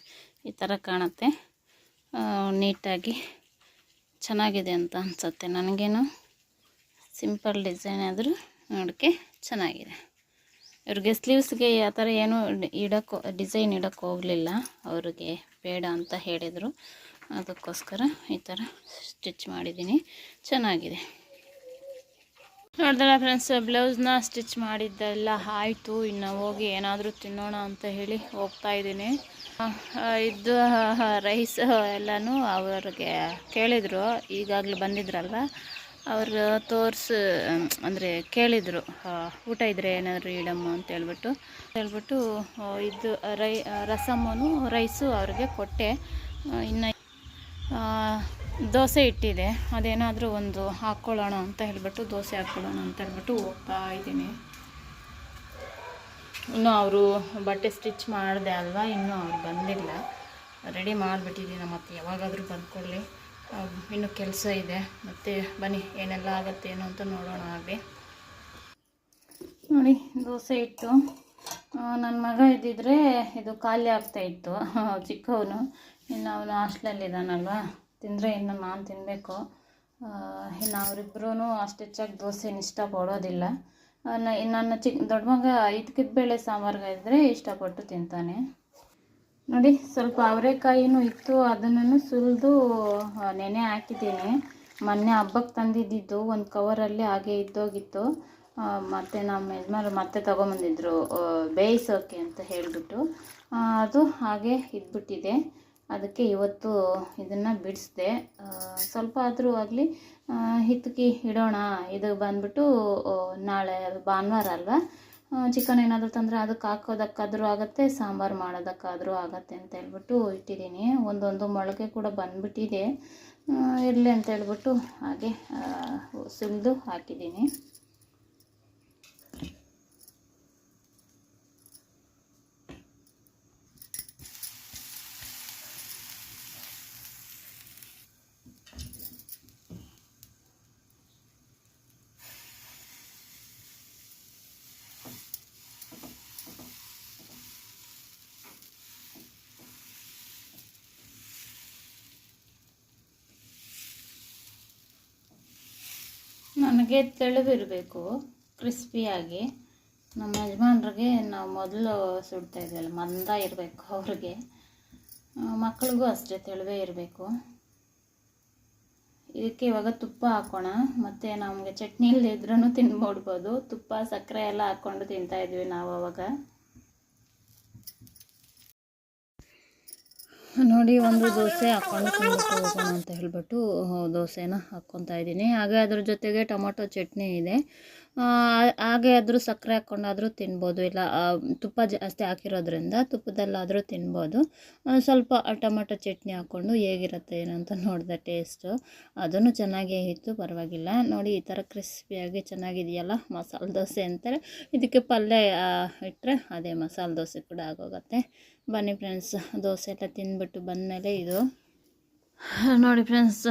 ಈ ಥರ ಕಾಣುತ್ತೆ. ನೀಟಾಗಿ ಚೆನ್ನಾಗಿದೆ ಅಂತ ಅನಿಸುತ್ತೆ. ನನಗೇನು ಸಿಂಪಲ್ ಡಿಸೈನ್ ಆದರೂ ನೋಡೋಕ್ಕೆ ಚೆನ್ನಾಗಿದೆ. ಇವ್ರಿಗೆ ಸ್ಲೀವ್ಸ್ಗೆ ಆ ಥರ ಏನೂ ಇಡೋಕ್ಕೋ ಡಿಸೈನ್ ಇಡೋಕ್ಕೆ ಹೋಗಲಿಲ್ಲ. ಅವ್ರಿಗೆ ಬೇಡ ಅಂತ ಹೇಳಿದರು. ಅದಕ್ಕೋಸ್ಕರ ಈ ಥರ ಸ್ಟಿಚ್ ಮಾಡಿದ್ದೀನಿ. ಚೆನ್ನಾಗಿದೆ. ನೋಡಿದಲ್ಲ ಫ್ರೆಂಡ್ಸ್ ಬ್ಲೌಸ್ನ ಸ್ಟಿಚ್ ಮಾಡಿದ್ದೆಲ್ಲ ಆಯಿತು. ಇನ್ನು ಹೋಗಿ ಏನಾದರೂ ತಿನ್ನೋಣ ಅಂತ ಹೇಳಿ ಹೋಗ್ತಾ ಇದ್ದೀನಿ. ಇದು ರೈಸ್ ಎಲ್ಲನೂ ಅವ್ರಿಗೆ ಕೇಳಿದರು. ಈಗಾಗಲೇ ಬಂದಿದ್ರಲ್ವ? ಅವರು ತೋರ್ಸು, ಅಂದರೆ ಕೇಳಿದರು. ಊಟ ಇದ್ದರೆ ಏನಾದರೂ ಇಡಮ್ಮ ಅಂತ ಹೇಳ್ಬಿಟ್ಟು. ಹೇಳ್ಬಿಟ್ಟು ಇದು ರೈ ರಸಮ್ಮನು ರೈಸು ಅವ್ರಿಗೆ ಕೊಟ್ಟೆ. ಇನ್ನು ದೋಸೆ ಇಟ್ಟಿದೆ. ಅದೇನಾದರೂ ಒಂದು ಹಾಕ್ಕೊಳ್ಳೋಣ ಅಂತ ಹೇಳ್ಬಿಟ್ಟು ದೋಸೆ ಹಾಕ್ಕೊಳ್ಳೋಣ ಅಂತ ಹೇಳ್ಬಿಟ್ಟು ಹೋಗ್ತಾ ಇದ್ದೀನಿ. ಇನ್ನು ಅವರು ಬಟ್ಟೆ ಸ್ಟಿಚ್ ಮಾಡಿದೆ ಅಲ್ವಾ? ಇನ್ನೂ ಅವ್ರು ಬಂದಿಲ್ಲ. ರೆಡಿ ಮಾಡಿಬಿಟ್ಟಿದ್ದೀನಿ ಮತ್ತು ಯಾವಾಗಾದರೂ ಬಂದ್ಕೊಳ್ಳಿ. ಇನ್ನೂ ಕೆಲಸ ಇದೆ. ಮತ್ತು ಬನ್ನಿ, ಏನೆಲ್ಲ ಆಗುತ್ತೆ ಏನು ಅಂತ ನೋಡೋಣ ಹಾಗೆ. ನೋಡಿ, ದೋಸೆ ಇಟ್ಟು ನನ್ನ ಮಗ ಇದ್ದಿದ್ರೆ ಇದು ಖಾಲಿ ಆಗ್ತಾಯಿತ್ತು ಚಿಕ್ಕವನು. ಇನ್ನು ಅವನು ಹಾಸ್ಟ್ಲಲ್ಲಿದ್ದಾನಲ್ವ ತಿಂದರೆ ಇನ್ನು ನಾನು ತಿನ್ನಬೇಕು ಇನ್ನು ಅಷ್ಟು ಹೆಚ್ಚಾಗಿ ದೋಸೆನ ಇಷ್ಟಪಡೋದಿಲ್ಲ. ನನ್ನ ಚಿಕ್ಕ ದೊಡ್ಡ ಮಗ ಇದಕ್ಕಿದ ಬೇಳೆ ಸಾಂಬಾರ್ಗಾಯಿದ್ರೆ ಇಷ್ಟಪಟ್ಟು ತಿಂತಾನೆ. ನೋಡಿ, ಸ್ವಲ್ಪ ಅವರೆಕಾಯಿನೂ ಇತ್ತು, ಅದನ್ನು ಸುಲಿದು ನೆನೆ ಹಾಕಿದ್ದೀನಿ. ಮೊನ್ನೆ ಹಬ್ಬಕ್ಕೆ ತಂದಿದ್ದಿದ್ದು, ಒಂದು ಕವರಲ್ಲಿ ಹಾಗೆ ಇದ್ದೋಗಿತ್ತು. ಮತ್ತು ನಮ್ಮ ಯಜಮಾನ್ರು ಮತ್ತೆ ತೊಗೊಂಬಂದಿದ್ರು ಬೇಯಿಸೋಕೆ ಅಂತ ಹೇಳಿಬಿಟ್ಟು. ಅದು ಹಾಗೆ ಇದ್ಬಿಟ್ಟಿದೆ. ಅದಕ್ಕೆ ಇವತ್ತು ಇದನ್ನು ಬಿಡಿಸ್ದೆ. ಸ್ವಲ್ಪ ಆದರೂ ಆಗಲಿ ಹಿತ್ತಕಿ ಇಡೋಣ. ಇದು ಬಂದ್ಬಿಟ್ಟು ನಾಳೆ ಭಾನುವಾರ ಅಲ್ವಾ? ಚಿಕನ್ ಏನಾದರೂ ತಂದರೆ ಅದಕ್ಕೆ ಹಾಕೋದಕ್ಕಾದರೂ ಆಗುತ್ತೆ, ಸಾಂಬಾರು ಮಾಡೋದಕ್ಕಾದರೂ ಆಗುತ್ತೆ ಅಂತ ಹೇಳ್ಬಿಟ್ಟು ಇಟ್ಟಿದ್ದೀನಿ. ಒಂದೊಂದು ಮೊಳಕೆ ಕೂಡ ಬಂದ್ಬಿಟ್ಟಿದೆ. ಇರಲಿ ಅಂತ ಹೇಳ್ಬಿಟ್ಟು ಹಾಗೆ ಸುಲಿದು ಹಾಕಿದ್ದೀನಿ. ನನಗೆ ತೆಳುವಿರಬೇಕು, ಕ್ರಿಸ್ಪಿಯಾಗಿ. ನಮ್ಮ ಯಜಮಾನ್ರಿಗೆ ನಾವು ಮೊದಲು ಸುಡ್ತಾ ಇದ್ವಲ್ಲ, ಮಂದ ಇರಬೇಕು ಅವ್ರಿಗೆ. ಮಕ್ಕಳಿಗೂ ಅಷ್ಟೇ ತೆಳುವೇ ಇರಬೇಕು. ಇದಕ್ಕೆ ಇವಾಗ ತುಪ್ಪ ಹಾಕೋಣ, ಮತ್ತು ನಮಗೆ ಚಟ್ನಿ ಇಲ್ಲದಿದ್ರೂ ತಿನ್ಬೋಡ್ಬೋದು. ತುಪ್ಪ, ಸಕ್ಕರೆ ಎಲ್ಲ ಹಾಕ್ಕೊಂಡು ತಿಂತಾಯಿದ್ವಿ ನಾವು ಅವಾಗ. ನೋಡಿ, ಒಂದು ದೋಸೆ ಹಾಕೊಂಡು ಅಂತ ಹೇಳ್ಬಿಟ್ಟು ದೋಸೆನ ಹಾಕ್ಕೊತಾ ಇದ್ದೀನಿ. ಹಾಗೆ ಅದ್ರ ಜೊತೆಗೆ ಟೊಮೊಟೊ ಚಟ್ನಿ ಇದೆ. ಹಾಗೆ ಆದರೂ ಸಕ್ಕರೆ ಹಾಕ್ಕೊಂಡಾದರೂ ತಿನ್ಬೋದು. ಇಲ್ಲ ತುಪ್ಪ ಜಾಸ್ತಿ ಹಾಕಿರೋದ್ರಿಂದ ತುಪ್ಪದಲ್ಲಾದರೂ ತಿನ್ಬೋದು. ಸ್ವಲ್ಪ ಟೊಮೊಟೊ ಚಟ್ನಿ ಹಾಕ್ಕೊಂಡು ಹೇಗಿರುತ್ತೆ, ಏನಂತ ನೋಡಿದೆ ಟೇಸ್ಟು. ಅದನ್ನು ಚೆನ್ನಾಗೇ ಇತ್ತು, ಪರವಾಗಿಲ್ಲ. ನೋಡಿ, ಈ ಥರ ಕ್ರಿಸ್ಪಿಯಾಗಿ ಚೆನ್ನಾಗಿದೆಯಲ್ಲ ಮಸಾಲೆ ದೋಸೆ ಅಂತಾರೆ. ಇದಕ್ಕೆ ಪಲ್ಯ ಇಟ್ಟರೆ ಅದೇ ಮಸಾಲೆ ದೋಸೆ ಕೂಡ ಆಗೋಗುತ್ತೆ. ಬನ್ನಿ ಫ್ರೆಂಡ್ಸ್, ದೋಸೆ ಎಲ್ಲ ತಿಂದ್ಬಿಟ್ಟು ಬಂದಮೇಲೆ ಇದು. ನೋಡಿ ಫ್ರೆಂಡ್ಸ್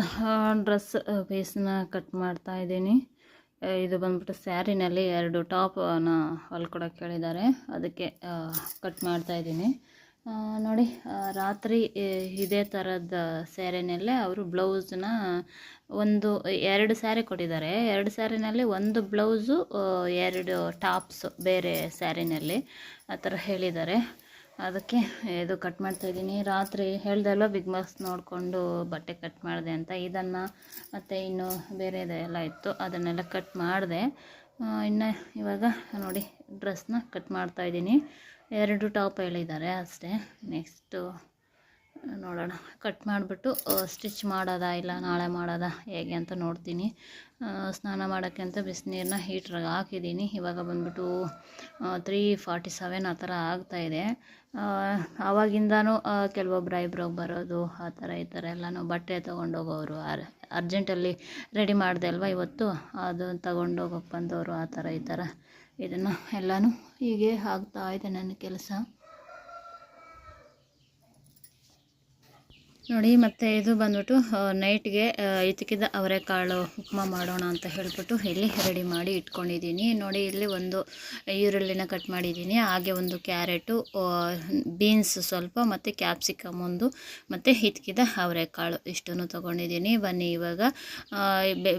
ಡ್ರೆಸ್ ಪೀಸ್ನ ಕಟ್ ಮಾಡ್ತಾ ಇದ್ದೀನಿ. ಇದು ಬಂದ್ಬಿಟ್ಟು ಸ್ಯಾರಿನಲ್ಲಿ ಎರಡು ಟಾಪನ್ನ ಹೊಲ್ಕೊಡೋಕೆ ಕೇಳಿದ್ದಾರೆ. ಅದಕ್ಕೆ ಕಟ್ ಮಾಡ್ತಾ ಇದ್ದೀನಿ. ನೋಡಿ ರಾತ್ರಿ ಇದೇ ಥರದ ಸ್ಯಾರಿನಲ್ಲೇ ಅವರು ಬ್ಲೌಸ್ನ ಒಂದು, ಎರಡು ಸ್ಯಾರಿ ಕೊಟ್ಟಿದ್ದಾರೆ. ಎರಡು ಸ್ಯಾರಿನಲ್ಲಿ ಒಂದು ಬ್ಲೌಸು ಎರಡು ಟಾಪ್ಸ್ ಬೇರೆ ಸ್ಯಾರಿನಲ್ಲಿ. ಆ ಥರ ಹೇಳಿದ್ದಾರೆ. ಅದಕ್ಕೆ ಇದು ಕಟ್ ಮಾಡ್ತಾ ಇದ್ದೀನಿ. ರಾತ್ರಿ ಹೇಳ್ದೆಲ್ಲ ಬಿಗ್ ಬಾಸ್ ನೋಡಿಕೊಂಡು ಬಟ್ಟೆ ಕಟ್ ಮಾಡಿದೆ ಅಂತ ಇದನ್ನು ಮತ್ತು ಇನ್ನು ಬೇರೆ ಎಲ್ಲ ಇತ್ತು, ಅದನ್ನೆಲ್ಲ ಕಟ್ ಮಾಡಿದೆ. ಇನ್ನು ಇವಾಗ ನೋಡಿ ಡ್ರೆಸ್ನ ಕಟ್ ಮಾಡ್ತಾ ಇದ್ದೀನಿ. ಎರಡು ಟಾಪ್ ಹೇಳಿದ್ದಾರೆ ಅಷ್ಟೇ. ನೆಕ್ಸ್ಟು ನೋಡೋಣ. ಕಟ್ ಮಾಡಿಬಿಟ್ಟು ಸ್ಟಿಚ್ ಮಾಡೋದಾ ಇಲ್ಲ, ನಾಳೆ ಮಾಡೋದಾ ಹೇಗೆ ಅಂತ ನೋಡ್ತೀನಿ. ಸ್ನಾನ ಮಾಡೋಕ್ಕೆ ಅಂತ ಬಿಸಿನೀರನ್ನ ಹೀಟ್ರಾಗ ಹಾಕಿದ್ದೀನಿ. ಇವಾಗ ಬಂದ್ಬಿಟ್ಟು ತ್ರೀ ಫಾರ್ಟಿ ಸೆವೆನ್ ಆ ಥರ ಆಗ್ತಾಯಿದೆ ಆವಾಗಿಂದನೂ ಕೆಲವೊಬ್ರು ಐಬ್ರೋಗೆ ಬರೋದು, ಆ ಥರ ಈ ಥರ ಎಲ್ಲನೂ ಬಟ್ಟೆ ತೊಗೊಂಡೋಗೋರು, ಅರ್, ಅರ್ಜೆಂಟಲ್ಲಿ ರೆಡಿ ಮಾಡಿದೆ ಅಲ್ವಾ ಇವತ್ತು? ಅದು ತಗೊಂಡೋಗಕ್ಕೆ ಬಂದವರು ಆ ಥರ ಈ ಥರ ಇದನ್ನು ಎಲ್ಲನೂ ಹೀಗೆ ಆಗ್ತಾಯಿದೆ ನನ್ನ ಕೆಲಸ. ನೋಡಿ, ಮತ್ತು ಇದು ಬಂದ್ಬಿಟ್ಟು ನೈಟ್ಗೆ ಇತಿಕಿದ ಅವರೆಕಾಳು ಉಪ್ಮಾ ಮಾಡೋಣ ಅಂತ ಹೇಳ್ಬಿಟ್ಟು ಇಲ್ಲಿ ರೆಡಿ ಮಾಡಿ ಇಟ್ಕೊಂಡಿದ್ದೀನಿ. ನೋಡಿ, ಇಲ್ಲಿ ಒಂದು ಈರುಳ್ಳಿನ ಕಟ್ ಮಾಡಿದ್ದೀನಿ. ಹಾಗೆ ಒಂದು ಕ್ಯಾರೆಟು ಬೀನ್ಸ್ ಸ್ವಲ್ಪ ಮತ್ತು ಕ್ಯಾಪ್ಸಿಕಮ್ ಒಂದು, ಮತ್ತು ಹಿತ್ಕಿದ ಅವರೆಕಾಳು ಇಷ್ಟನ್ನು ತೊಗೊಂಡಿದ್ದೀನಿ. ಬನ್ನಿ ಇವಾಗ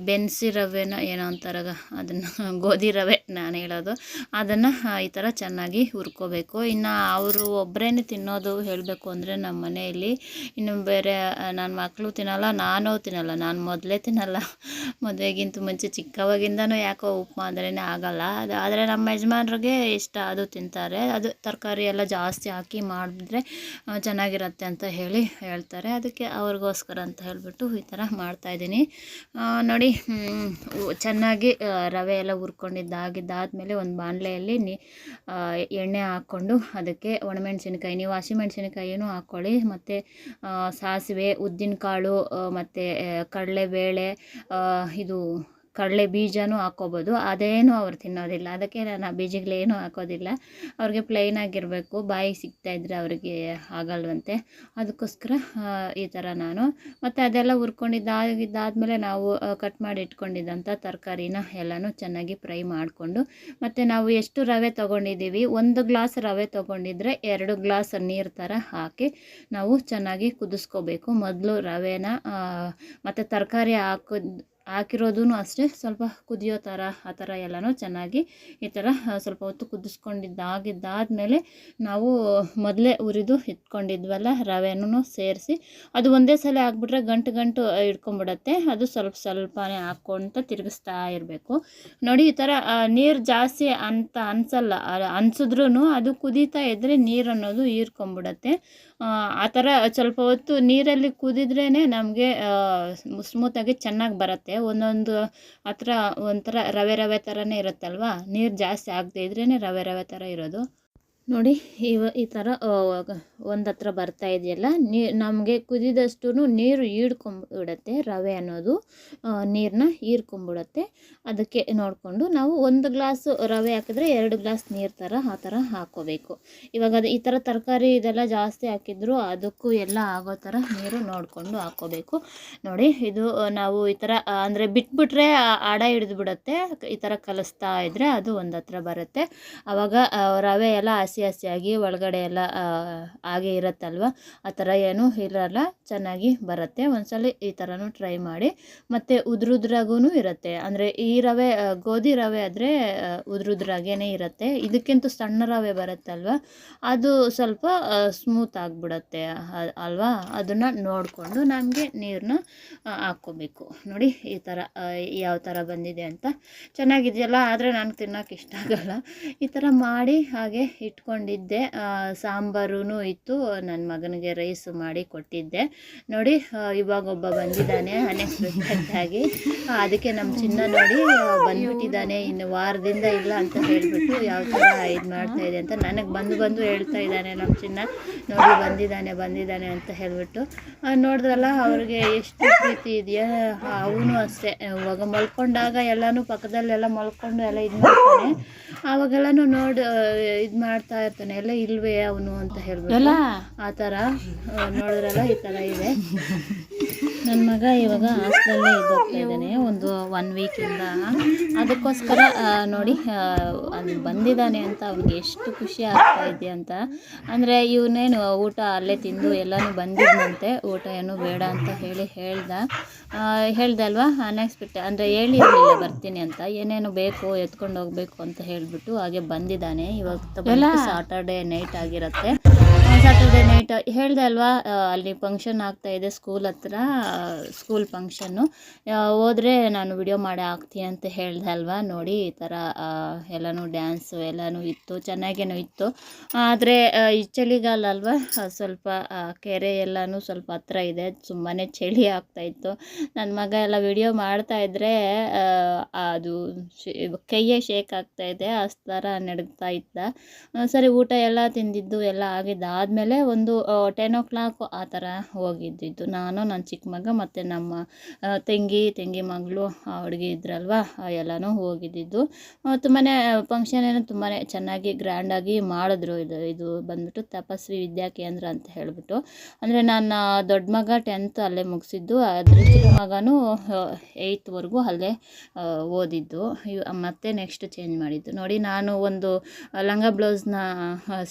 ಬೆನ್ಸಿ ರವೆನ ಏನೋ ಅಂತಾರ ಅದನ್ನು ಗೋಧಿ ರವೆ ನಾನು ಹೇಳೋದು. ಅದನ್ನು ಈ ಥರ ಚೆನ್ನಾಗಿ ಹುರ್ಕೋಬೇಕು. ಇನ್ನು ಅವರು ಒಬ್ಬರೇ ತಿನ್ನೋದು ಹೇಳಬೇಕು ಅಂದರೆ ನಮ್ಮ ಮನೆಯಲ್ಲಿ ಇನ್ನು ಬೇರೆ ನನ್ನ ಮಕ್ಕಳು ತಿನ್ನಲ್ಲ, ನಾನು ತಿನ್ನಲ್ಲ, ನಾನು ಮೊದಲೇ ತಿನ್ನಲ್ಲ. ಮದುವೆಗಿಂತ ಮುಂಚೆ ಚಿಕ್ಕವಾಗಿಂದನೂ ಯಾಕೋ ಉಪ್ಮಾ ಅಂದ್ರೇ ಆಗಲ್ಲ. ಅದು, ಆದರೆ ನಮ್ಮ ಯಜಮಾನ್ರಿಗೆ ಇಷ್ಟ, ಅದು ತಿಂತಾರೆ. ಅದು ತರಕಾರಿ ಎಲ್ಲ ಜಾಸ್ತಿ ಹಾಕಿ ಮಾಡಿದ್ರೆ ಚೆನ್ನಾಗಿರುತ್ತೆ ಅಂತ ಹೇಳಿ ಹೇಳ್ತಾರೆ. ಅದಕ್ಕೆ ಅವ್ರಿಗೋಸ್ಕರ ಅಂತ ಹೇಳಿಬಿಟ್ಟು ಈ ಥರ ಮಾಡ್ತಾಯಿದ್ದೀನಿ ನೋಡಿ ಚೆನ್ನಾಗಿ ರವೆ ಎಲ್ಲ ಹುರ್ಕೊಂಡಿದ್ದಾಗಿದ್ದಾದಮೇಲೆ ಒಂದು ಬಾಣಲೆಯಲ್ಲಿ ನೀ ಎಣ್ಣೆ ಹಾಕ್ಕೊಂಡು ಅದಕ್ಕೆ ಒಣಮೆಣಸಿನ್ಕಾಯಿ, ನೀವು ಹಸಿಮೆಣ್ಸಿನ್ಕಾಯಿನೂ ಹಾಕ್ಕೊಳ್ಳಿ. ಮತ್ತು ಸಾಸಿವೆ ಉದ್ದಿನಕಾಳು ಮತ್ತು ಕಡಲೆಬೇಳೆ ಇದು ಕಡಲೆ ಬೀಜನೂ ಹಾಕ್ಕೋಬೋದು. ಅದೇನು ಅವ್ರು ತಿನ್ನೋದಿಲ್ಲ. ಅದಕ್ಕೆ ನಾನು ಆ ಬೀಜಗಳೇನು ಹಾಕೋದಿಲ್ಲ. ಅವ್ರಿಗೆ ಪ್ಲೈನ್ ಆಗಿರಬೇಕು. ಬಾಯಿಗೆ ಇದ್ದರೆ ಅವರಿಗೆ ಆಗಲ್ವಂತೆ. ಅದಕ್ಕೋಸ್ಕರ ಈ ಥರ ನಾನು. ಮತ್ತು ಅದೆಲ್ಲ ಹುರ್ಕೊಂಡಿದ್ದಾಗಿದ್ದಾದಮೇಲೆ ನಾವು ಕಟ್ ಮಾಡಿ ಇಟ್ಕೊಂಡಿದ್ದಂಥ ತರಕಾರಿನ ಎಲ್ಲನೂ ಚೆನ್ನಾಗಿ ಫ್ರೈ ಮಾಡಿಕೊಂಡು, ಮತ್ತು ನಾವು ಎಷ್ಟು ರವೆ ತೊಗೊಂಡಿದ್ದೀವಿ? ಒಂದು ಗ್ಲಾಸ್ ರವೆ ತೊಗೊಂಡಿದ್ರೆ ಎರಡು ಗ್ಲಾಸ್ ನೀರು ಥರ ಹಾಕಿ ನಾವು ಚೆನ್ನಾಗಿ ಕುದಿಸ್ಕೋಬೇಕು. ಮೊದಲು ರವೆನ ಮತ್ತು ತರಕಾರಿ ಹಾಕೋದು ಹಾಕಿರೋದೂ ಅಷ್ಟೇ ಸ್ವಲ್ಪ ಕುದಿಯೋ ಥರ ಆ ಥರ ಎಲ್ಲನೂ ಚೆನ್ನಾಗಿ ಈ ಥರ ಸ್ವಲ್ಪ ಹೊತ್ತು ಕುದಿಸ್ಕೊಂಡಿದ್ದಾಗಿದ್ದಾದಮೇಲೆ ನಾವು ಮೊದಲೇ ಉರಿದು ಇಟ್ಕೊಂಡಿದ್ವಲ್ಲ ರವೆನೂ ಸೇರಿಸಿ ಅದು ಒಂದೇ ಸಲ ಹಾಕ್ಬಿಟ್ರೆ ಗಂಟು ಗಂಟು ಇಟ್ಕೊಂಬಿಡತ್ತೆ ಅದು ಸ್ವಲ್ಪ ಸ್ವಲ್ಪನೇ ಹಾಕ್ಕೊಂತ ತಿರುಗಿಸ್ತಾ ಇರಬೇಕು. ನೋಡಿ ಈ ಥರ ನೀರು ಜಾಸ್ತಿ ಅಂತ ಅನ್ಸಲ್ಲ ಅನ್ಸಿದ್ರೂ ಅದು ಕುದೀತಾ ಇದ್ದರೆ ನೀರು ಅನ್ನೋದು ಹೀರ್ಕೊಂಬಿಡತ್ತೆ. ಆ, ಥರ ಸ್ವಲ್ಪ ಹೊತ್ತು ನೀರಲ್ಲಿ ಕುದಿದ್ರೇ ನಮಗೆ ಸ್ಮೂತಾಗಿ ಚೆನ್ನಾಗಿ ಬರುತ್ತೆ. ಇರುತ್ತೆ. ಒಂದೊಂದು ಹತ್ರ ಒಂಥರ ರವೆ ರವೆ ಥರನೇ ಇರುತ್ತಲ್ವಾ? ನೀರು ಜಾಸ್ತಿ ಆಗದೇ ಇದ್ರೇ ರವೆ ರವೆ ಥರ ಇರೋದು. ನೋಡಿ, ಇವ, ಈ ಥರ ಒಂದು ಹತ್ರ ಬರ್ತಾ ಇದೆಯಲ್ಲ, ನೀ, ನಮಗೆ ಕುದಿದಷ್ಟು ನೀರು ಹೀಡ್ಕೊಂಬಿಡುತ್ತೆ ರವೆ ಅನ್ನೋದು ನೀರನ್ನ ಹೀರ್ಕೊಂಬಿಡುತ್ತೆ ಅದಕ್ಕೆ ನೋಡಿಕೊಂಡು ನಾವು ಒಂದು ಗ್ಲಾಸ್ ರವೆ ಹಾಕಿದ್ರೆ ಎರಡು ಗ್ಲಾಸ್ ನೀರು ಥರ ಆ ಥರ ಹಾಕ್ಕೋಬೇಕು ಇವಾಗ ಅದು ಈ ಥರ ತರಕಾರಿ ಇದೆಲ್ಲ ಜಾಸ್ತಿ ಹಾಕಿದ್ರು ಅದಕ್ಕೂ ಎಲ್ಲ ಆಗೋ ಥರ ನೀರು ನೋಡಿಕೊಂಡು ಹಾಕ್ಕೋಬೇಕು ನೋಡಿ, ಇದು ನಾವು ಈ ಥರ ಅಂದರೆ ಬಿಟ್ಬಿಟ್ರೆ ಅಡ ಹಿಡಿದು ಬಿಡುತ್ತೆ ಈ ಥರ ಕಲಿಸ್ತಾ ಇದ್ದರೆ ಅದು ಒಂದು ಬರುತ್ತೆ. ಆವಾಗ ರವೆ ಎಲ್ಲ ಹಸಿ ಹಸಿಯಾಗಿ ಒಳಗಡೆ ಎಲ್ಲ ಹಾಗೆ ಇರುತ್ತಲ್ವ? ಆ ಥರ ಏನೂ ಇರಲ್ಲ. ಚೆನ್ನಾಗಿ ಬರುತ್ತೆ. ಒಂದ್ಸಲ ಈ ಥರನೂ ಟ್ರೈ ಮಾಡಿ. ಮತ್ತು ಉದ್ರುದ್ರಾಗೂ ಇರುತ್ತೆ. ಅಂದರೆ ಈ ರವೆ ಗೋಧಿ ರವೆ ಆದರೆ ಉದ್ರುದ್ರಾಗೇ ಇರುತ್ತೆ. ಇದಕ್ಕಿಂತ ಸಣ್ಣ ರವೆ ಬರುತ್ತಲ್ವ? ಅದು ಸ್ವಲ್ಪ ಸ್ಮೂತ್ ಆಗಿಬಿಡುತ್ತೆ ಅಲ್ವಾ? ಅದನ್ನು ನೋಡಿಕೊಂಡು ನಮಗೆ ನೀರನ್ನ ಹಾಕ್ಕೋಬೇಕು. ನೋಡಿ ಈ ಥರ ಯಾವ ಥರ ಬಂದಿದೆ ಅಂತ. ಚೆನ್ನಾಗಿದೆಯಲ್ಲ? ಆದರೆ ನನಗೆ ತಿನ್ನೋಕೆ ಇಷ್ಟ ಆಗಲ್ಲ. ಈ ಥರ ಮಾಡಿ ಹಾಗೆ ಇಟ್ಕೊಂಡಿದ್ದೆ. ಸಾಂಬಾರು ಇತ್ತು. ನನ್ನ ಮಗನಿಗೆ ರೈಸ್ ಮಾಡಿ ಕೊಟ್ಟಿದ್ದೆ. ನೋಡಿ ಇವಾಗ ಒಬ್ಬ ಬಂದಿದ್ದಾನೆ ಅನ್ಎಕ್ಸ್ಪೆಕ್ಟೆಡ್ ಅದಕ್ಕೆ ನಮ್ಮ ಚಿನ್ನ ನೋಡಿ ಬಂದ್ಬಿಟ್ಟಿದ್ದಾನೆ. ಇನ್ನು ವಾರದಿಂದ ಇಲ್ಲ ಅಂತ ಹೇಳಿಬಿಟ್ಟು ಯಾವ ಥರ ಇದು ಮಾಡ್ತಾ ಇದೆ ಅಂತ ನನಗೆ ಬಂದು ಬಂದು ಹೇಳ್ತಾ ಇದ್ದಾನೆ ನಮ್ಮ ಚಿನ್ನ. ನೋಡಿ, ಬಂದಿದ್ದಾನೆ ಬಂದಿದ್ದಾನೆ ಅಂತ ಹೇಳ್ಬಿಟ್ಟು. ನೋಡಿದ್ರಲ್ಲ, ಅವ್ರಿಗೆ ಎಷ್ಟು ಪ್ರೀತಿ ಇದೆಯಾ? ಅವನು ಅಷ್ಟೇ. ಇವಾಗ ಮಲ್ಕೊಂಡಾಗ ಎಲ್ಲನೂ ಪಕ್ಕದಲ್ಲೆಲ್ಲ ಮಲ್ಕೊಂಡು ಎಲ್ಲ ಇದು ಮಾಡ್ತಾನೆ. ಆವಾಗೆಲ್ಲನೂ ನೋಡಿ ಇದು ಮಾಡ್ತಾ ಇರ್ತಾನೆ ಎಲ್ಲ ಇಲ್ವೇ ಅವನು? ಅಂತ ಹೇಳ್ಬಿಟ್ಟು. ಆ ಥರ ಆ, ನೋಡಿದ್ರಲ್ಲ ಈ ತರ ಇದೆ. ನನ್ನ ಮಗ ಇವಾಗ ಹಾಸ್ಟೆಲಲ್ಲೇ ಇದ್ದೋಗ್ತಾ ಇದ್ದಾನೆ ಒಂದು ಒನ್ ವೀಕಿಂದ ಅದಕ್ಕೋಸ್ಕರ ನೋಡಿ ಅಲ್ಲಿ ಬಂದಿದ್ದಾನೆ ಅಂತ ಅವ್ನಿಗೆ ಎಷ್ಟು ಖುಷಿ ಆಗ್ತಾ ಇದೆ ಅಂತ. ಅಂದರೆ ಇವನೇನು ಊಟ ಅಲ್ಲೇ ತಿಂದು ಎಲ್ಲನೂ ಬಂದಿದ್ದಂತೆ ಊಟ ಏನು ಬೇಡ ಅಂತ ಹೇಳಿ ಹೇಳ್ದ. ಹೇಳ್ದೆ ಅಲ್ವಾ ಅನ್ಎಕ್ಸ್ಪೆಕ್ಟ್ ಅಂದರೆ ಹೇಳಿ ಬರ್ತೀನಿ ಅಂತ ಏನೇನು ಬೇಕು ಎತ್ಕೊಂಡು ಹೋಗ್ಬೇಕು ಅಂತ ಹೇಳಿಬಿಟ್ಟು ಹಾಗೆ ಬಂದಿದ್ದಾನೆ. ಇವಾಗ ಸಾಟರ್ಡೆ ನೈಟ್ ಆಗಿರುತ್ತೆ. ಸಾಟರ್ಡೆ ನೈಟ್ ಹೇಳಿದೆ ಅಲ್ವಾ ಅಲ್ಲಿ ಫಂಕ್ಷನ್ ಆಗ್ತಾ ಇದೆ ಸ್ಕೂಲ್ ಹತ್ರ ಸ್ಕೂಲ್ ಫಂಕ್ಷನ್ನು ಹೋದರೆ ನಾನು ವಿಡಿಯೋ ಮಾಡಿ ಹಾಕ್ತೀನಿ ಅಂತ ಹೇಳಿದೆ ಅಲ್ವಾ ನೋಡಿ ಈ ಥರ ಎಲ್ಲನೂ ಡ್ಯಾನ್ಸು ಎಲ್ಲನೂ ಇತ್ತು ಚೆನ್ನಾಗೇನೋ ಇತ್ತು. ಆದರೆ ಈ ಚಳಿಗಾಲ ಅಲ್ವಾ ಸ್ವಲ್ಪ ಕೆರೆ ಎಲ್ಲನೂ ಸ್ವಲ್ಪ ಹತ್ರ ಇದೆ ತುಂಬಾ ಚಳಿ ಆಗ್ತಾ ಇತ್ತು. ನನ್ನ ಮಗ ಎಲ್ಲ ವಿಡಿಯೋ ಮಾಡ್ತಾ ಇದ್ದರೆ ಅದು ಕೈಯೇ ಶೇಕ್ ಆಗ್ತಾ ಇದೆ ಆ ಥರ ನಡೀತಾ ಆ, ಸರಿ ಊಟ ಎಲ್ಲ ತಿಂದಿದ್ದು ಎಲ್ಲ ಆಗಿದ್ದಾದಮೇಲೆ ಒಂದು ಟೆನ್ ಓ ಕ್ಲಾಕ್ ಆ ಥರ ಹೋಗಿದ್ದಿದ್ದು. ನಾನು ನನ್ನ ಚಿಕ್ಕ ಮಗ ಮತ್ತು ನಮ್ಮ ತಂಗಿ ತಂಗಿ ಮಗಳು, ಆ ಹುಡುಗಿ ಇದ್ರಲ್ವ ಎಲ್ಲನೂ ಹೋಗಿದ್ದಿದ್ದು. ತುಂಬಾ ಫಂಕ್ಷನ್ ಏನೋ ತುಂಬಾ ಚೆನ್ನಾಗಿ ಗ್ರ್ಯಾಂಡಾಗಿ ಮಾಡಿದ್ರು. ಇದು ಇದು ಬಂದ್ಬಿಟ್ಟು ತಪಸ್ವಿ ವಿದ್ಯಾ ಕೇಂದ್ರ ಅಂತ ಹೇಳಿಬಿಟ್ಟು. ಅಂದರೆ ನನ್ನ ದೊಡ್ಡ ಮಗ ಟೆಂತ್ ಅಲ್ಲೇ ಮುಗಿಸಿದ್ದು. ಅದ್ರ ಚಿಕ್ಕ ಮಗನೂ ಏಯ್ತ್ವರೆಗೂ ಅಲ್ಲೇ ಓದಿದ್ದು. ಮತ್ತೆ ನೆಕ್ಸ್ಟ್ ಚೇಂಜ್ ಮಾಡಿದ್ದು. ನೋಡಿ, ನಾನು ಒಂದು ಲಂಗ ಬ್ಲೌಸ್ನ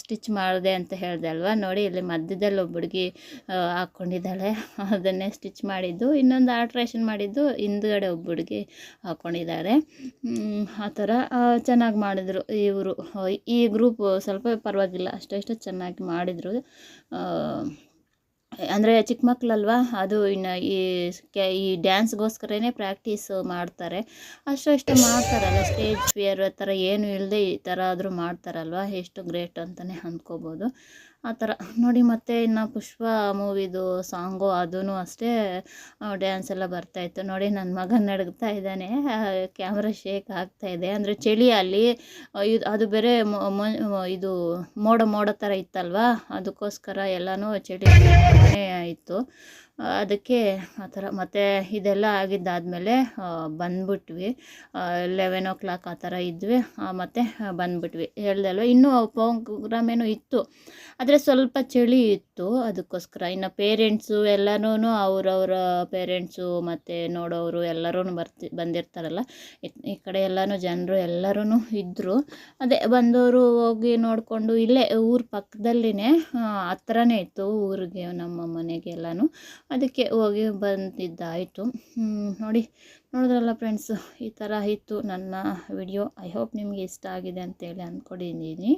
ಸ್ಟಿಚ್ ಮಾಡಿದೆ ಅಂತ ಹೇಳಿದೆ ಅಲ್ವಾ? ನೋಡಿ ಇಲ್ಲಿ ಮಧ್ಯದಲ್ಲಿ ಒಬ್ಬ ಹುಡುಗಿ ಹಾಕ್ಕೊಂಡಿದ್ದಾಳೆ ಅದನ್ನೇ ಸ್ಟಿಚ್ ಮಾಡಿದ್ದು. ಇನ್ನೊಂದು ಆಲ್ಟ್ರೇಷನ್ ಮಾಡಿದ್ದು. ಹಿಂದ್ಗಡೆ ಒಬ್ಬ ಹುಡುಗಿ ಹಾಕ್ಕೊಂಡಿದ್ದಾರೆ ಆ ಥರ ಚೆನ್ನಾಗಿ ಮಾಡಿದ್ರು ಇವರು. ಈ ಗ್ರೂಪ್ ಸ್ವಲ್ಪ ಪರವಾಗಿಲ್ಲ. ಅಷ್ಟು ಚೆನ್ನಾಗಿ ಮಾಡಿದರು. ಅಂದರೆ ಚಿಕ್ಕ ಮಕ್ಕಳಲ್ವಾ ಅದು ಇನ್ನು ಈ ಕೆ, ಈ ಡ್ಯಾನ್ಸ್ಗೋಸ್ಕರನೇ ಪ್ರಾಕ್ಟೀಸ್ ಮಾಡ್ತಾರೆ. ಅಷ್ಟು ಅಷ್ಟು ಮಾಡ್ತಾರಲ್ಲ ಸ್ಟೇಜ್ ಫಿಯರ್ ಆ ಥರ ಏನು ಇಲ್ಲದೆ ಈ ಥರ ಆದರೂ ಮಾಡ್ತಾರಲ್ವ? ಎಷ್ಟು ಗ್ರೇಟ್ ಅಂತಲೇ ಅಂದ್ಕೋಬೋದು. ಆ ಥರ. ನೋಡಿ ಮತ್ತೆ ಇನ್ನು ಪುಷ್ಪ ಮೂವಿದು ಸಾಂಗು ಅದೂ ಅಷ್ಟೇ ಡ್ಯಾನ್ಸ್ ಎಲ್ಲ ಬರ್ತಾಯಿತ್ತು ನೋಡಿ ನನ್ನ ಮಗ ನಡುಗ್ತಾ ಇದ್ದಾನೆ ಕ್ಯಾಮ್ರಾ ಶೇಕ್ ಆಗ್ತಾ ಇದೆ. ಅಂದರೆ ಚಳಿ ಅಲ್ಲಿ ಇದು, ಅದು ಬೇರೆ ಇದು ಮೋಡ ಮೋಡ ಥರ ಇತ್ತಲ್ವಾ? ಅದಕ್ಕೋಸ್ಕರ ಎಲ್ಲನೂ ಚಳಿ ಇತ್ತು. ಅದಕ್ಕೆ ಆ ಥರ ಮತ್ತು ಇದೆಲ್ಲ ಆಗಿದ್ದಾದಮೇಲೆ ಬಂದ್ಬಿಟ್ವಿ. ಲೆವೆನ್ ಓ ಕ್ಲಾಕ್ ಆ ಥರ ಇದ್ವಿ. ಮತ್ತು ಬಂದ್ಬಿಟ್ವಿ. ಹೇಳ್ದಲ್ವ, ಇನ್ನೂ ಪ್ರೋಗ್ರಾಮ್ ಏನೋ ಇತ್ತು. ಆದರೆ ಸ್ವಲ್ಪ ಚಳಿ ಇತ್ತು ಅದಕ್ಕೋಸ್ಕರ. ಇನ್ನು ಪೇರೆಂಟ್ಸು ಎಲ್ಲನೂ ಅವರವರ ಪೇರೆಂಟ್ಸು ಮತ್ತು ನೋಡೋರು ಎಲ್ಲರೂ ಬರ್ತಿ, ಬಂದಿರ್ತಾರಲ್ಲ. ಈ- ಕಡೆ ಎಲ್ಲನೂ ಜನರು ಎಲ್ಲರೂ ಇದ್ದರು ಅದೇ ಬಂದವರು ಹೋಗಿ ನೋಡಿಕೊಂಡು ಇಲ್ಲೇ ಊರ ಪಕ್ಕದಲ್ಲಿನೇ ಹತ್ರನೇ ಇತ್ತು ಊರಿಗೆ ನಮ್ಮ ಮನೆಗೆ ಎಲ್ಲನೂ ಅದಕ್ಕೆ ಹೋಗಿ ಬಂದಿದ್ದಾಯಿತು. ನೋಡಿ, ನೋಡಿದ್ರಲ್ಲ ಫ್ರೆಂಡ್ಸು, ಈ ಥರ ಇತ್ತು ನನ್ನ ವಿಡಿಯೋ. ಐ ಹೋಪ್ ನಿಮಗೆ ಇಷ್ಟ ಆಗಿದೆ ಅಂತೇಳಿ ಅಂದ್ಕೊಂಡಿದ್ದೀನಿ.